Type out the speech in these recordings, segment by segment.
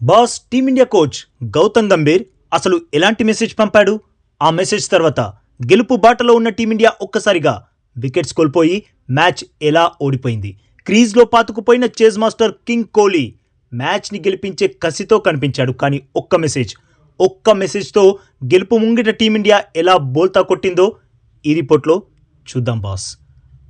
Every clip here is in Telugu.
Boss team India coach Gautam Gambhir అసలు ఎలాంటి మెసేజ్ పంపాడు? ఆ మెసేజ్ తర్వాత గెలుపు బాటలో ఉన్న టీమిండియా ఒక్కసారిగా వికెట్స్ కోల్పోయి మ్యాచ్ ఎలా ఓడిపోయింది? క్రీజ్లో పాతుకుపోయిన చేజ్ మాస్టర్ కింగ్ కోహ్లీ మ్యాచ్ని గెలిపించే కసితో కనిపించాడు. కానీ ఒక్క మెసేజ్ ఒక్క మెసేజ్తో గెలుపు ముంగిట టీమిండియా ఎలా బోల్తా కొట్టిందో ఈ రిపోర్ట్లో చూద్దాం బాస్.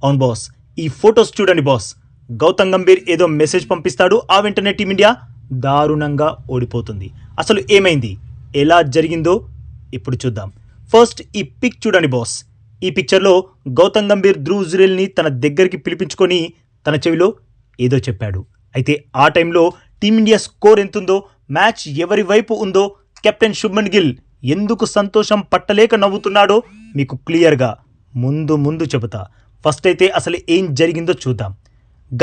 అవును బాస్ ఈ ఫొటోస్ చూడండి బాస్. గౌతమ్ గంభీర్ ఏదో మెసేజ్ పంపిస్తాడు. ఆ వెంటనే టీమిండియా దారుణంగా ఓడిపోతుంది. అసలు ఏమైంది? ఎలా జరిగిందో ఇప్పుడు చూద్దాం. ఫస్ట్ ఈ పిక్ చూడండి బాస్. ఈ పిక్చర్లో గౌతమ్ గంభీర్ ధ్రువ్ జురేల్ని తన దగ్గరికి పిలిపించుకొని తన చెవిలో ఏదో చెప్పాడు. అయితే ఆ టైంలో టీమిండియా స్కోర్ ఎంతుందో మ్యాచ్ ఎవరి వైపు ఉందో కెప్టెన్ శుభ్మన్ గిల్ ఎందుకు సంతోషం పట్టలేక నవ్వుతున్నాడో మీకు క్లియర్గా ముందు ముందు చెబుతా. ఫస్ట్ అయితే అసలు ఏం జరిగిందో చూద్దాం.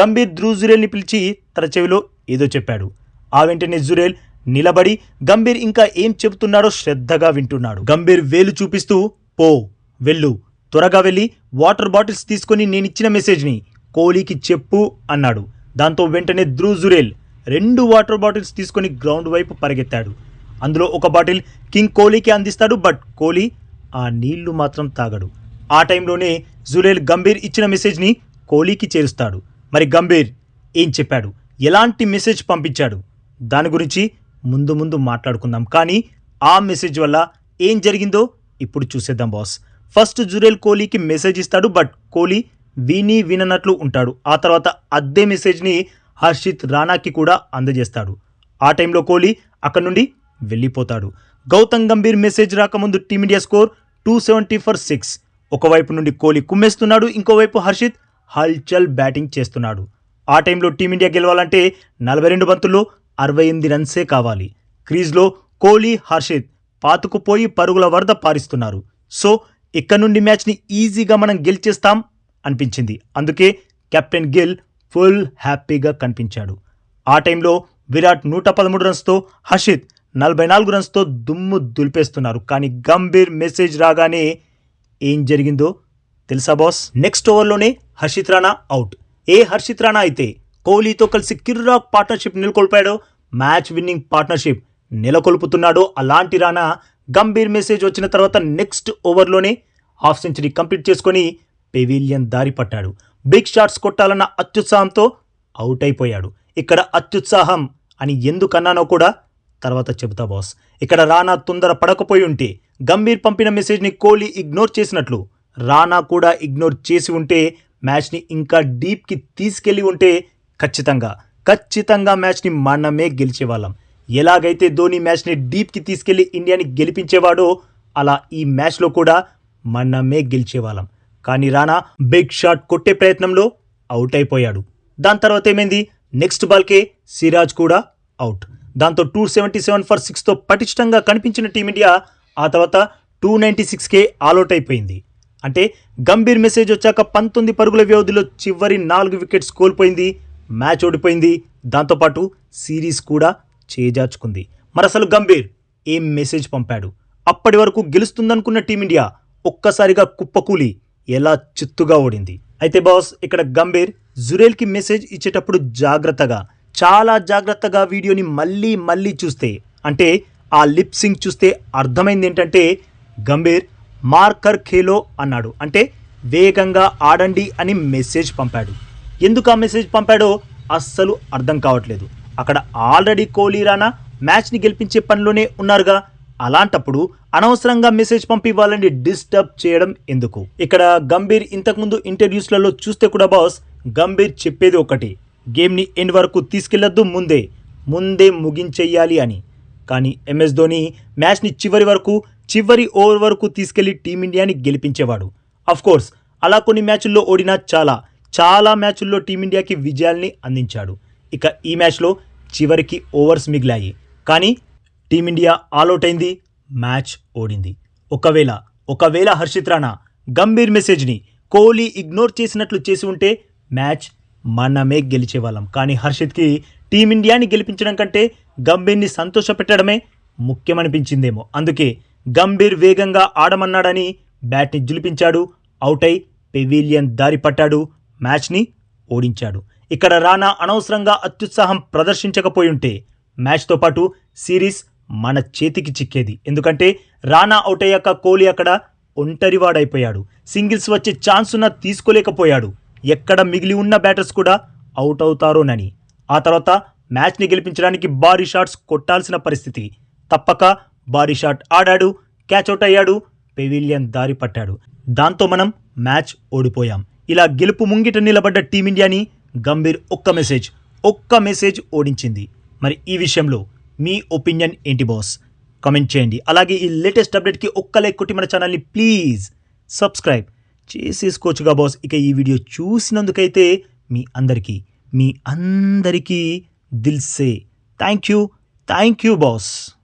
గంభీర్ ధ్రువ్ జురేల్ని పిలిచి తన చెవిలో ఏదో చెప్పాడు. ఆ వెంటనే జురేల్ నిలబడి గంభీర్ ఇంకా ఏం చెబుతున్నాడో శ్రద్ధగా వింటున్నాడు. గంభీర్ వేలు చూపిస్తూ పో వెళ్ళు. త్వరగా వెళ్ళి వాటర్ బాటిల్స్ తీసుకొని నేనిచ్చిన మెసేజ్ని కోహ్లీకి చెప్పు అన్నాడు. దాంతో వెంటనే ధ్రువ్ జురేల్ రెండు వాటర్ బాటిల్స్ తీసుకొని గ్రౌండ్ వైపు పరిగెత్తాడు. అందులో ఒక బాటిల్ కింగ్ కోహ్లీకి అందిస్తాడు బట్ కోహ్లీ ఆ నీళ్ళు మాత్రం తాగడు. ఆ టైంలోనే జురేల్ గంభీర్ ఇచ్చిన మెసేజ్ని కోహ్లీకి చేరుస్తాడు. మరి గంభీర్ ఏం చెప్పాడు? ఎలాంటి మెసేజ్ పంపించాడు? దాని గురించి ముందు ముందు మాట్లాడుకుందాం. కానీ ఆ మెసేజ్ వల్ల ఏం జరిగిందో ఇప్పుడు చూసేద్దాం బాస్. ఫస్ట్ జురేల్ కోహ్లీకి మెసేజ్ ఇస్తాడు బట్ కోహ్లీ విని విననట్లు ఉంటాడు. ఆ తర్వాత అదే మెసేజ్ని హర్షిత్ రాణాకి కూడా అందజేస్తాడు. ఆ టైంలో కోహ్లీ అక్కడి నుండి వెళ్ళిపోతాడు. గౌతమ్ గంభీర్ మెసేజ్ రాకముందు team India score two seventy for six. ఒకవైపు నుండి కోహ్లీ కుమ్మేస్తున్నాడు ఇంకోవైపు హర్షిత్ హల్చల్ బ్యాటింగ్ చేస్తున్నాడు. ఆ టైంలో టీమిండియా గెలవాలంటే నలభై రెండు బంతుల్లో అరవై ఎనిమిది రన్సే కావాలి. క్రీజ్లో కోహ్లీ హర్షిత్ పాతుకుపోయి పరుగుల వరద పారిస్తున్నారు. సో ఇక్కడ నుండి మ్యాచ్ని ఈజీగా మనం గెలిచేస్తాం అనిపించింది. అందుకే కెప్టెన్ గిల్ ఫుల్ హ్యాపీగా కనిపించాడు. ఆ టైంలో విరాట్ నూట పదమూడు రన్స్తో హర్షిత్ నలభై నాలుగు రన్స్తో దుమ్ము దులిపేస్తున్నారు. కానీ గంభీర్ మెసేజ్ రాగానే ఏం జరిగిందో తెలుసా బాస్? నెక్స్ట్ ఓవర్లోనే హర్షిత్ రాణా అవుట్. ఏ హర్షిత్ రాణా అయితే కోహ్లీతో కలిసి కిర్రాక్ పార్ట్నర్షిప్ నెలకొల్పాడు. మ్యాచ్ విన్నింగ్ పార్ట్నర్షిప్ నెలకొల్పుతున్నాడు. అలాంటి రానా గంభీర్ మెసేజ్ వచ్చిన తర్వాత నెక్స్ట్ ఓవర్లోనే హాఫ్ సెంచరీ కంప్లీట్ చేసుకొని పెవిలియన్ దారి పట్టాడు. బిగ్ షాట్స్ కొట్టాలన్న అత్యుత్సాహంతో అవుట్ అయిపోయాడు. ఇక్కడ అత్యుత్సాహం అని ఎందుకన్నానో కూడా తర్వాత చెబుతా బాస్. ఇక్కడ రానా తొందర పడకపోయి ఉంటే గంభీర్ పంపిన మెసేజ్ని కోహ్లీ ఇగ్నోర్ చేసినట్లు రానా కూడా ఇగ్నోర్ చేసి ఉంటే మ్యాచ్ని ఇంకా డీప్కి తీసుకెళ్ళి ఉంటే ఖచ్చితంగా ఖచ్చితంగా మ్యాచ్ని మనమే గెలిచేవాళ్ళం. ఎలాగైతే ధోని మ్యాచ్ని డీప్కి తీసుకెళ్ళి ఇండియాని గెలిపించేవాడో అలా ఈ మ్యాచ్లో కూడా మనమే గెలిచేవాళ్ళం. కానీ రానా బిగ్ షాట్ కొట్టే ప్రయత్నంలో అవుట్ అయిపోయాడు. దాని తర్వాత ఏమైంది? నెక్స్ట్ బాల్కే సిరాజ్ కూడా అవుట్. దాంతో టూ సెవెంటీ సెవెన్ ఫర్ సిక్స్తో పటిష్టంగా కనిపించిన టీమిండియా ఆ తర్వాత టూ నైంటీ సిక్స్కే ఆల్అౌట్ అయిపోయింది. అంటే గంభీర్ మెసేజ్ వచ్చాక పంతొమ్మిది పరుగుల వ్యవధిలో చివరి నాలుగు వికెట్స్ కోల్పోయింది మ్యాచ్ ఓడిపోయింది. దాంతోపాటు సిరీస్ కూడా చేజార్చుకుంది. మరి అసలు గంభీర్ ఏం మెసేజ్ పంపాడు? అప్పటి వరకు గెలుస్తుందనుకున్న టీమిండియా ఒక్కసారిగా కుప్పకూలి ఎలా చిత్తుగా ఓడింది. అయితే బాస్ ఇక్కడ గంభీర్ జురేల్కి మెసేజ్ ఇచ్చేటప్పుడు జాగ్రత్తగా చాలా జాగ్రత్తగా వీడియోని మళ్ళీ మళ్ళీ చూస్తే అంటే ఆ లిప్ సింగ్ చూస్తే అర్థమైంది ఏంటంటే గంభీర్ మార్కర్ ఖేలో అన్నాడు. అంటే వేగంగా ఆడండి అని మెసేజ్ పంపాడు. ఎందుకు ఆ మెసేజ్ పంపాడో అస్సలు అర్థం కావట్లేదు. అక్కడ ఆల్రెడీ కోహ్లీ రానా మ్యాచ్ని గెలిపించే పనిలోనే ఉన్నారుగా. అలాంటప్పుడు అనవసరంగా మెసేజ్ పంపి వాళ్ళని డిస్టర్బ్ చేయడం ఎందుకు? ఇక్కడ గంభీర్ ఇంతకుముందు ఇంటర్వ్యూస్లలో చూస్తే కూడా బాస్ గంభీర్ చెప్పేది ఒకటి గేమ్ని ఎండ్ వరకు తీసుకెళ్ళొద్దు ముందే ముందే ముగించేయాలి అని. కానీ ఎంఎస్ ధోని మ్యాచ్ని చివరి వరకు చివరి ఓవర్ వరకు తీసుకెళ్ళి టీమిండియాని గెలిపించేవాడు. అఫ్ కోర్స్ అలా కొన్ని మ్యాచ్ల్లో ఓడినా చాలా చాలా మ్యాచ్ల్లో టీమిండియాకి విజయాల్ని అందించాడు. ఇక ఈ మ్యాచ్లో చివరికి ఓవర్స్ మిగిలాయి. కానీ టీమిండియా ఆల్అౌట్ అయింది మ్యాచ్ ఓడింది. ఒకవేళ ఒకవేళ హర్షిత్ రాణా గంభీర్ మెసేజ్ని కోహ్లీ ఇగ్నోర్ చేసినట్లు చేసి ఉంటే మ్యాచ్ మనమే గెలిచేవాళ్ళం. కానీ హర్షిత్కి టీమిండియాని గెలిపించడం కంటే గంభీర్ని సంతోషపెట్టడమే ముఖ్యమనిపించిందేమో. అందుకే గంభీర్ వేగంగా ఆడమన్నాడని బ్యాట్ని జులిపించాడు అవుట్ అయి పెవీలియన్ దారి పట్టాడు మ్యాచ్ని ఓడించాడు. ఇక్కడ రానా అనవసరంగా అత్యుత్సాహం ప్రదర్శించకపోయి ఉంటే మ్యాచ్తో పాటు సిరీస్ మన చేతికి చిక్కేది. ఎందుకంటే రానా అవుట్ అయ్యాక కోహ్లీ అక్కడ ఒంటరివాడైపోయాడు. సింగిల్స్ వచ్చే ఛాన్స్ తీసుకోలేకపోయాడు. ఎక్కడ మిగిలి ఉన్న బ్యాటర్స్ కూడా అవుట్ అవుతారోనని ఆ తర్వాత మ్యాచ్ని గెలిపించడానికి భారీ షాట్స్ కొట్టాల్సిన పరిస్థితి. తప్పక భారీ షాట్ ఆడాడు క్యాచ్ అవుట్ అయ్యాడు పెవిలియన్ దారి పట్టాడు. దాంతో మనం మ్యాచ్ ఓడిపోయాం. ఇలా గెలుపు ముంగిట నిలబడ్డ టీమిండియాని గంభీర్ ఒక్క మెసేజ్ ఒక్క మెసేజ్ ఓడించింది. మరి ఈ విషయంలో మీ ఒపీనియన్ ఏంటి బాస్? కమెంట్ చేయండి. అలాగే ఈ లేటెస్ట్ అప్డేట్కి ఒక్క లైక్ కొట్టి మన ఛానల్ని ప్లీజ్ సబ్స్క్రైబ్ చేసేసుకోవచ్చుగా బాస్. ఇక ఈ వీడియో చూసినందుకైతే మీ అందరికీ మీ అందరికీ దిల్సే thank you. Thank you boss.